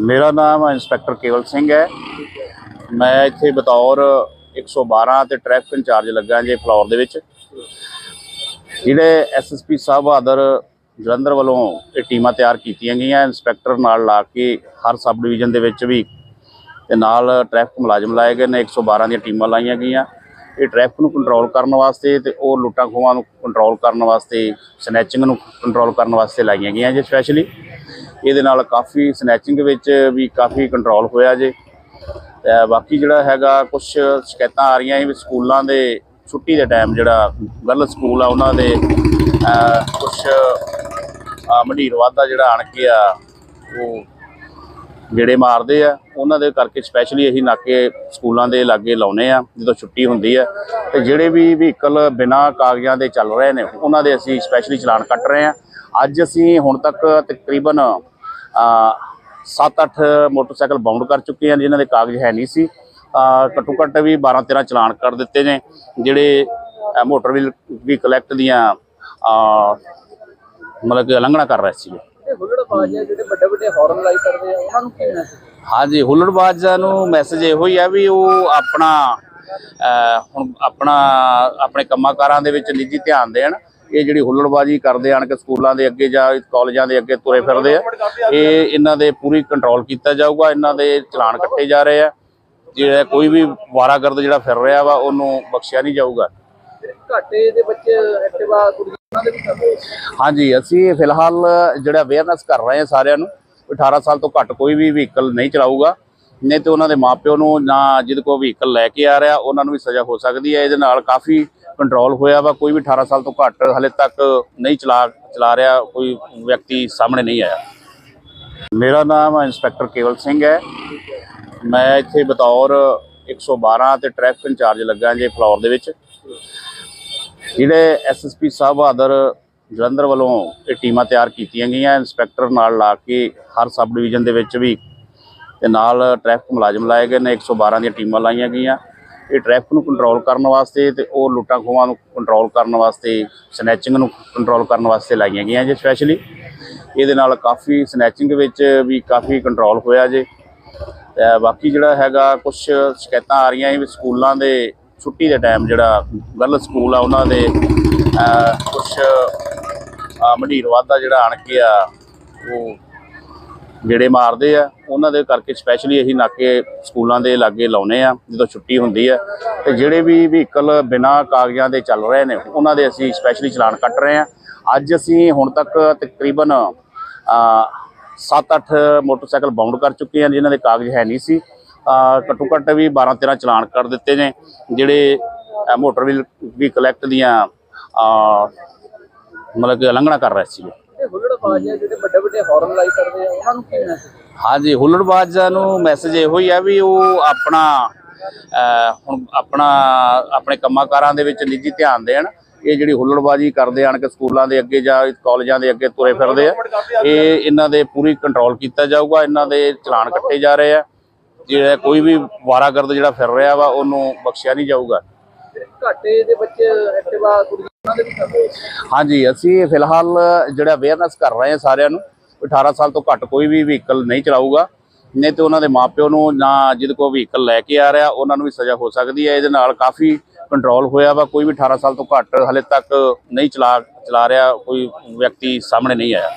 ਮੇਰਾ ਨਾਮ ਇੰਸਪੈਕਟਰ ਕੇਵਲ ਸਿੰਘ ਹੈ। ਮੈਂ ਇੱਥੇ ਬਤੌਰ 112 ਤੇ ਟ੍ਰੈਫਿਕ ਇੰਚਾਰਜ ਲੱਗਾ ਜੇ ਫਲੋਰ ਦੇ ਵਿੱਚ। ਜਿਹੜੇ ਐਸਐਸਪੀ ਸਾਹਿਬ ਬਹਾਦਰ ਜਲੰਧਰ ਵੱਲੋਂ ਇਹ ਟੀਮਾਂ ਤਿਆਰ ਕੀਤੀਆਂ ਗਈਆਂ, ਇੰਸਪੈਕਟਰ ਨਾਲ ਲਾ ਕੇ ਹਰ ਸਬ ਡਿਵੀਜ਼ਨ ਦੇ ਵਿੱਚ ਵੀ ਤੇ ਨਾਲ ਟ੍ਰੈਫਿਕ ਮੁਲਾਜ਼ਮ ਲਾਏ ਗਏ ਨੇ 112 ਦੀਆਂ ਟੀਮਾਂ ਲਾਈਆਂ ਗਈਆਂ। ਇਹ ਟ੍ਰੈਫਿਕ ਨੂੰ ਕੰਟਰੋਲ ਕਰਨ ਵਾਸਤੇ ਤੇ ਉਹ ਲੁੱਟਾਂ ਖੋਹਾਂ ਨੂੰ ਕੰਟਰੋਲ ਕਰਨ ਵਾਸਤੇ, ਸਨੈਚਿੰਗ ਨੂੰ ਕੰਟਰੋਲ ਕਰਨ ਵਾਸਤੇ ਲਾਈਆਂ ਗਈਆਂ ਜੇ, ਸਪੈਸ਼ਲੀ ਇਹਦੇ ਨਾਲ ਕਾਫੀ ਸਨੈਚਿੰਗ ਵਿੱਚ ਵੀ ਕਾਫੀ ਕੰਟਰੋਲ ਹੋਇਆ ਜੇ। ਬਾਕੀ ਜਿਹੜਾ ਹੈਗਾ ਕੁਝ ਸ਼ਿਕਾਇਤਾਂ ਆ ਰਹੀਆਂ ਸੀ ਵੀ ਸਕੂਲਾਂ ਦੇ ਛੁੱਟੀ ਦੇ ਟਾਈਮ ਜਿਹੜਾ ਗਰਲ ਸਕੂਲ ਆ, ਉਹਨਾਂ ਦੇ ਕੁਝ ਮੰਡੀਰ ਵਾਦਾ ਜਿਹੜਾ ਆਣ ਕੇ ਆ, ਉਹ ਜਿਹੜੇ ਮਾਰਦੇ ਆ। ਉਹਨਾਂ ਦੇ ਕਰਕੇ ਸਪੈਸ਼ਲੀ ਅਸੀਂ ਨਾਕੇ ਸਕੂਲਾਂ ਦੇ ਲਾਗੇ ਲਾਉਨੇ ਆ, ਜਦੋਂ ਛੁੱਟੀ ਹੁੰਦੀ ਆ। ਤੇ ਜਿਹੜੇ ਵੀ ਵਹੀਕਲ ਬਿਨਾਂ ਕਾਗਜ਼ਾਂ ਦੇ ਚੱਲ ਰਹੇ ਨੇ, ਉਹਨਾਂ ਦੇ ਅਸੀਂ ਸਪੈਸ਼ਲੀ ਚਲਾਨ ਕੱਟ ਰਹੇ ਆ। ਅੱਜ ਅਸੀਂ ਹੁਣ ਤੱਕ ਤਕਰੀਬਨ 7-8 ਮੋਟਰਸਾਈਕਲ ਬਾਉਂਡ ਕਰ ਚੁੱਕੇ ਆ ਜਿਨ੍ਹਾਂ ਦੇ ਕਾਗਜ਼ ਹੈ ਨਹੀਂ ਸੀ। ਘੱਟੋ ਘੱਟ ਵੀ 12-13 ਚਲਾਨ ਕਰ ਦਿੱਤੇ ਨੇ ਜਿਹੜੇ ਮੋਟਰ ਵੀਲ ਵੀ ਕਲੈਕਟ ਦੀਆਂ ਮਤਲਬ ਕਿ ਉਲੰਘਣਾ ਕਰ ਰਹੇ ਸੀਗੇ। ਇਹ ਹੁੱਲੜਬਾਜ਼ ਜਿਹੜੇ ਵੱਡੇ ਵੱਡੇ ਹਾਰਨ ਲਾਈ ਕਰਦੇ ਆ ਉਹਨਾਂ ਨੂੰ ਕੀ ਮੈਸੇਜ ਹਾਂਜੀ ਹੁੱਲੜਬਾਜ਼ਾਂ ਨੂੰ ਮੈਸੇਜ ਇਹੋ ਹੀ ਆ ਵੀ ਉਹ ਆਪਣਾ ਹੁਣ ਆਪਣਾ ਆਪਣੇ ਕੰਮਾਂ ਕਾਰਾਂ ਦੇ ਵਿੱਚ ਨਿੱਜੀ ਧਿਆਨ ਦੇਣ। ਇਹ ਜਿਹੜੀ ਹੁੱਲੜਬਾਜ਼ੀ ਕਰਦੇ ਆਣ ਕੇ ਸਕੂਲਾਂ ਦੇ ਅੱਗੇ ਜਾਂ ਕਾਲਜਾਂ ਦੇ ਅੱਗੇ ਤੁਰੇ ਫਿਰਦੇ ਆ ਇਹ ਇਹਨਾਂ ਦੇ ਪੂਰੀ ਕੰਟਰੋਲ ਕੀਤਾ ਜਾਊਗਾ ਇਹਨਾਂ ਦੇ ਚਲਾਨ ਕੱਟੇ ਜਾ ਰਹੇ ਆ। ਜਿਹੜਾ ਕੋਈ ਵੀ ਵਾਰਾਗਰਦ ਜਿਹੜਾ ਫਿਰ ਰਿਹਾ ਵਾ ਉਹਨੂੰ ਬਖਸ਼ਿਆ ਨਹੀਂ ਜਾਊਗਾ। ਘਾਟੇ ਦੇ ਬੱਚੇ ਐਕਟਿਵਾ ਕੁੜੀਆਂ ਦੇ ਵੀ ਹਾਂਜੀ ਅਸੀਂ ਫਿਲਹਾਲ ਜਿਹੜਾ ਅਵੇਅਰਨੈਸ ਕਰ ਰਹੇ ਹਾਂ ਸਾਰਿਆਂ ਨੂੰ ਵੀ 18 ਸਾਲ ਤੋਂ ਘੱਟ ਕੋਈ ਵੀ ਵਹੀਕਲ ਨਹੀਂ ਚਲਾਊਗਾ। ਨਹੀਂ ਤੇ ਉਹਨਾਂ ਦੇ ਮਾਪਿਓ ਨੂੰ ਨਾ ਜਿਹਦੇ ਕੋਲ ਵਹੀਕਲ ਲੈ ਕੇ ਆ ਰਿਹਾ ਉਹਨਾਂ ਨੂੰ ਵੀ ਸਜ਼ਾ ਹੋ ਸਕਦੀ ਹੈ। ਇਹਦੇ ਨਾਲ ਕਾਫੀ ਕੰਟਰੋਲ ਹੋਇਆ ਵਾ, ਕੋਈ ਵੀ 18 ਸਾਲ ਤੋਂ ਘੱਟ ਹਲੇ ਤੱਕ ਨਹੀਂ ਚਲਾ ਚਲਾ ਰਿਹਾ, ਕੋਈ ਵਿਅਕਤੀ ਸਾਹਮਣੇ ਨਹੀਂ ਆਇਆ। ਮੇਰਾ ਨਾਮ ਇੰਸਪੈਕਟਰ ਕੇਵਲ ਸਿੰਘ ਹੈ। ਮੈਂ ਇੱਥੇ ਬਤੌਰ 112 ਤੇ ਟ੍ਰੈਫਿਕ ਇੰਚਾਰਜ ਲੱਗਾ ਜੇ ਫਲੋਰ ਦੇ ਵਿੱਚ। ਜਿਹੜੇ ਐਸਐਸਪੀ ਸਾਹਿਬ ਬਹਾਦਰ ਜਲੰਧਰ ਵੱਲੋਂ ਇਹ ਟੀਮਾਂ ਤਿਆਰ ਕੀਤੀਆਂ ਗਈਆਂ, ਇੰਸਪੈਕਟਰ ਨਾਲ ਲਾ ਕੇ ਹਰ ਸਬ ਡਿਵੀਜ਼ਨ ਦੇ ਵਿੱਚ ਵੀ ਤੇ ਨਾਲ ਟ੍ਰੈਫਿਕ ਮੁਲਾਜ਼ਮ ਲਾਏ ਗਏ ਨੇ 112 ਦੀਆਂ ਟੀਮਾਂ ਲਾਈਆਂ ਗਈਆਂ। ਇਹ ਟ੍ਰੈਫਿਕ ਨੂੰ ਕੰਟਰੋਲ ਕਰਨ ਵਾਸਤੇ ਤੇ ਉਹ ਲੁੱਟਾਂ ਖੋਹਾਂ ਨੂੰ ਕੰਟਰੋਲ ਕਰਨ ਵਾਸਤੇ ਸਨੈਚਿੰਗ ਨੂੰ ਕੰਟਰੋਲ ਕਰਨ ਵਾਸਤੇ ਲਾਈਆਂ ਗਈਆਂ ਜੇ ਸਪੈਸ਼ਲੀ ਇਹਦੇ ਨਾਲ ਕਾਫੀ ਸਨੈਚਿੰਗ ਵਿੱਚ ਵੀ ਕਾਫੀ ਕੰਟਰੋਲ ਹੋਇਆ ਜੇ। ਬਾਕੀ ਜਿਹੜਾ ਹੈਗਾ ਕੁਝ ਸ਼ਿਕਾਇਤਾਂ ਆ ਰਹੀਆਂ ਵੀ ਸਕੂਲਾਂ ਦੇ ਛੁੱਟੀ ਦੇ ਟਾਈਮ ਜਿਹੜਾ ਗਰਲ ਸਕੂਲ ਆ ਉਹਨਾਂ ਦੇ ਕੁਝ ਮੰਡੀਰ ਵਾਧਾ ਜਿਹੜਾ ਆਣ ਕੇ ਆ, ਉਹ ਜਿਹੜੇ ਮਾਰਦੇ ਆ, ਉਹਨਾਂ ਦੇ ਕਰਕੇ ਸਪੈਸ਼ਲੀ ਅਸੀਂ ਨਾਕੇ ਸਕੂਲਾਂ ਦੇ ਲਾਗੇ ਲਾਉਨੇ ਆ, ਜਦੋਂ ਛੁੱਟੀ ਹੁੰਦੀ ਆ। ਤੇ ਜਿਹੜੇ ਵੀ ਵਹੀਕਲ ਬਿਨਾਂ ਕਾਗਜ਼ਾਂ ਦੇ ਚੱਲ ਰਹੇ ਨੇ, ਉਹਨਾਂ ਦੇ ਅਸੀਂ ਸਪੈਸ਼ਲੀ ਚਲਾਨ ਕੱਟ ਰਹੇ ਆ। ਅੱਜ ਅਸੀਂ ਹੁਣ ਤੱਕ ਤਕਰੀਬਨ 7-8 ਮੋਟਰਸਾਈਕਲ ਬਾਉਂਡ ਕਰ ਚੁੱਕੇ ਆ, ਜਿਨ੍ਹਾਂ ਦੇ ਕਾਗਜ਼ ਹੈ ਨਹੀਂ ਸੀ। ਘੱਟੋ ਘੱਟ ਵੀ 12-13 ਚਲਾਨ ਕਰ ਦਿੱਤੇ ਨੇ, ਜਿਹੜੇ ਮੋਟਰ ਵੀ ਕਲੈਕਟ ਦੀਆਂ ਮਤਲਬ ਕਿ ਉਲੰਘਣਾ ਕਰ ਰਹੇ ਸੀਗੇ। ਹੁੱਲੜਬਾਜ਼ ਹੈ ਜਿਹੜੇ ਵੱਡੇ ਵੱਡੇ ਹਾਰਨ ਲਾਈ ਕਰਦੇ ਆ, ਉਹਨਾਂ ਨੂੰ ਕੀ ਮੈਸੇਜ ਹਾਂਜੀ ਹੁੱਲੜਬਾਜ਼ਾਂ ਨੂੰ ਮੈਸੇਜ ਇਹੋ ਹੀ ਆ ਵੀ ਉਹ ਆਪਣਾ ਹੁਣ ਆਪਣਾ, ਆਪਣੇ ਕੰਮਾਂ ਕਾਰਾਂ ਦੇ ਵਿੱਚ ਨਿੱਜੀ ਧਿਆਨ ਦੇਣ। ਇਹ ਜਿਹੜੀ ਹੁੱਲੜਬਾਜ਼ੀ ਕਰਦੇ ਆਣ ਕੇ ਸਕੂਲਾਂ ਦੇ ਅੱਗੇ ਜਾਂ ਕਾਲਜਾਂ ਦੇ ਅੱਗੇ ਤੁਰੇ ਫਿਰਦੇ ਆ, ਇਹ ਇਹਨਾਂ ਦੇ ਪੂਰੀ ਕੰਟਰੋਲ ਕੀਤਾ ਜਾਊਗਾ, ਇਹਨਾਂ ਦੇ ਚਲਾਨ ਕੱਟੇ ਜਾ ਰਹੇ ਆ। ਜਿਹੜਾ ਕੋਈ ਵੀ ਵਾਰਾਗਰਦ ਜਿਹੜਾ ਫਿਰ ਰਿਹਾ ਵਾ, ਉਹਨੂੰ ਬਖਸ਼ਿਆ ਨਹੀਂ ਜਾਊਗਾ। ਘਾਟੇ ਦੇ ਬੱਚੇ ਐਕਟਿਵਾ ਕੁੜੀਆਂ ਦੇ ਵੀ ਕਰਦੇ ਹਾਂਜੀ, ਅਸੀਂ ਫਿਲਹਾਲ ਜਿਹੜਾ ਅਵੇਅਰਨੈਸ ਕਰ ਰਹੇ ਹਾਂ ਸਾਰਿਆਂ ਨੂੰ ਵੀ 18 ਸਾਲ ਤੋਂ ਘੱਟ ਕੋਈ ਵੀ ਵਹੀਕਲ ਨਹੀਂ ਚਲਾਊਗਾ। ਨਹੀਂ ਤੇ ਉਹਨਾਂ ਦੇ ਮਾਪਿਓ ਨੂੰ ਨਾ ਜਿਹਦੇ ਕੋਲ ਵਹੀਕਲ ਲੈ ਕੇ ਆ ਰਿਹਾ, ਉਹਨਾਂ ਨੂੰ ਵੀ ਸਜ਼ਾ ਹੋ ਸਕਦੀ ਹੈ। ਇਹਦੇ ਨਾਲ ਕਾਫੀ ਕੰਟਰੋਲ ਹੋਇਆ ਵਾ। ਕੋਈ ਵੀ 18 ਸਾਲ ਤੋਂ ਘੱਟ ਹਲੇ ਤੱਕ ਨਹੀਂ ਚਲਾ ਚਲਾ ਰਿਹਾ, ਕੋਈ ਵਿਅਕਤੀ ਸਾਹਮਣੇ ਨਹੀਂ ਆਇਆ।